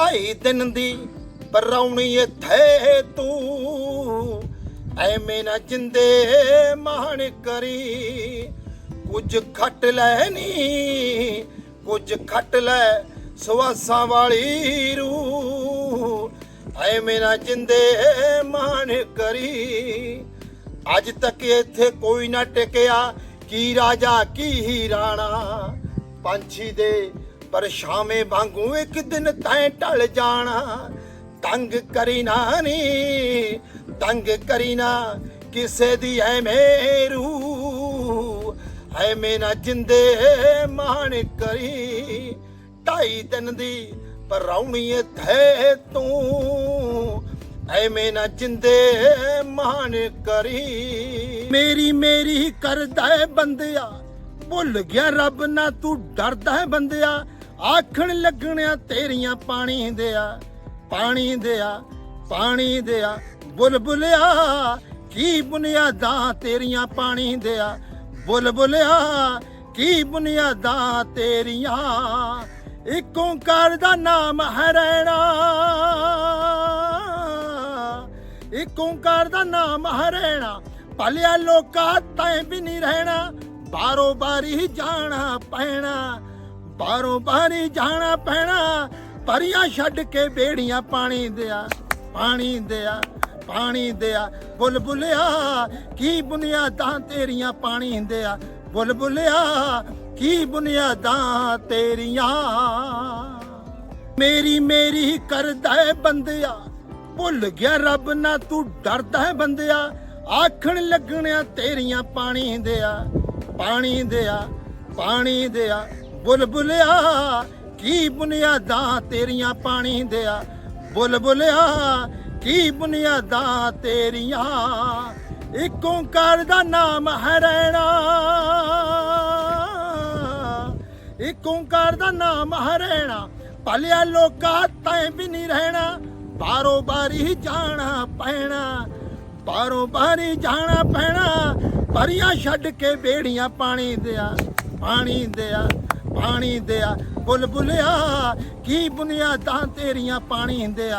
ਢਾਈ ਦਿਨ ਦੀ ਪਰੌਣੀ ਇੱਥੇ ਤੂੰ। ਐਵੇਂ ਨਾ ਜਿੰਦੇ ਮਾਣ ਕਰੀ। ਕੁਝ ਖੱਟ ਲੈ ਨੀ, ਕੁਝ ਖੱਟ ਲੈ ਸਵਾਸਾਂ ਵਾਲੀ ਰੂ ਐਵੇਂ ਨਾ ਜਿੰਦੇ ਮਾਣ ਕਰੀ। ਅੱਜ ਤੱਕ ਇੱਥੇ ਕੋਈ ਨਾ ਟਿਕਿਆ, ਕੀ ਰਾਜਾ, ਕੀ ਹੀ ਰਾਣਾ। ਪੰਛੀ ਦੇ ਪਰ ਸ਼ਾਮੇ ਵਾਂਗੂ ਇੱਕ ਦਿਨ ਤੈਂ ਢਲ ਜਾਣਾ। ਤੰਗ ਕਰੀ ਨਾ ਨੀ ਤੰਗ ਕਰੀ ਨਾ ਕਿਸੇ ਦੀ ਐ ਮੇਰੂ। ਐਵੇਂ ਨਾ ਜਿੰਦੇ ਮਾਣ ਕਰੀ, ਢਾਈ ਦਿਨ ਦੀ ਪਰੌਣੀ ਇੱਥੇ ਤੂੰ। ਐਵੇਂ ਨਾ ਜਿੰਦੇ ਮਾਣ ਕਰੀ। ਮੇਰੀ ਮੇਰੀ ਕਰਦਾ ਏ ਬੰਦਿਆ, ਭੁੱਲ ਗਿਆ ਰੱਬ ਨਾ ਤੂੰ ਡਰਦਾ ਹੈ ਬੰਦਿਆ। ਆਖਣ ਲੱਗਣਿਆ ਤੇਰੀਆਂ ਪਾਣੀ ਦੇ ਆ ਪਾਣੀ ਦਿਆ ਪਾਣੀ ਦਿਆ। ਬੁਲਬੁਲਿਆ, ਕੀ ਬੁਨਿਆਦਾਂ ਤੇਰੀਆਂ ਪਾਣੀ ਦਿਆ? ਬੁਲਬੁਲਿਆ, ਕੀ ਬੁਨਿਆਦਾਂ ਤੇਰੀਆਂ? ਇੱਕ ਓੰਕਾਰ ਦਾ ਨਾਮ ਹੈ ਰਹਿਣਾ। ਇੱਕ ਓੰਕਾਰ ਦਾ ਨਾਮ ਹੈ ਰਹਿਣਾ। ਭਲਿਆ ਲੋਕਾਂ ਤੈਂ ਵੀ ਨਹੀਂ ਰਹਿਣਾ। ਬਾਰੋ ਬਾਰੀ ਜਾਣਾ ਪੈਣਾ। ਬਾਰੋ ਬਾਰੀ ਜਾਣਾ ਪੈਣਾ। ਪਰੀਆਂ ਛੱਡ ਕੇ ਬੇੜੀਆਂ ਪਾਣੀ ਦਿਆ ਪਾਣੀ ਦਿਆ ਪਾਣੀ ਦਿਆ। ਬੁਲਬੁਲਿਆ ਕੀ ਬੁਨਿਆਦਾਂ ਤੇਰੀਆਂ ਪਾਣੀ ਦਿਆ। ਬੁਲਬੁਲਿਆ ਕੀ ਬੁਨਿਆਦਾਂ ਤੇਰੀਆਂ। ਮੇਰੀ ਮੇਰੀ ਕਰਦਾ ਏ ਬੰਦਿਆ, ਭੁੱਲ ਗਿਆ ਰੱਬ ਨਾ ਤੂੰ ਡਰਦਾ ਹੈ ਬੰਦਿਆ। ਆਖਣ ਲੱਗਣਿਆ ਤੇਰੀਆਂ ਪਾਣੀ ਦਿਆ ਪਾਣੀ ਦਿਆ ਪਾਣੀ ਦਿਆ। ਬੁਲਬੁਲਿਆ ਕੀ ਬੁਨਿਆਦਾਂ ਤੇਰੀਆਂ ਪਾਣੀ ਦਿਆ? ਬੁਲਬੁਲਿਆ ਕੀ ਬੁਨਿਆਦਾਂ ਤੇਰੀਆਂ? ਇੱਕ ਓੰਕਾਰ ਦਾ ਨਾਮ ਹੈ ਰਹਿਣਾ। ਇੱਕ ਓੰਕਾਰ ਦਾ ਨਾਮ ਹਰੇਣਾ ਭਲਿਆ ਲੋਕਾਂ ਤੈਂ ਵੀ ਨਹੀਂ ਰਹਿਣਾ। ਬਾਰੋ ਬਾਰੀ ਜਾਣਾ ਪੈਣਾ। ਬਾਰੋ ਬਾਰੀ ਜਾਣਾ ਪੈਣਾ। ਪਰੀਆਂ ਛੱਡ ਕੇ ਬੇੜੀਆਂ ਪਾਣੀ ਦਿਆ ਪਾਣੀ ਦਿਆ। ਪਾਣੀ ਦਿਆ। ਬੁਲਬੁਲਿਆ ਕੀ ਬੁਨਿਆਦਾਂ ਤੇਰੀਆਂ ਪਾਣੀ ਦਿਆ।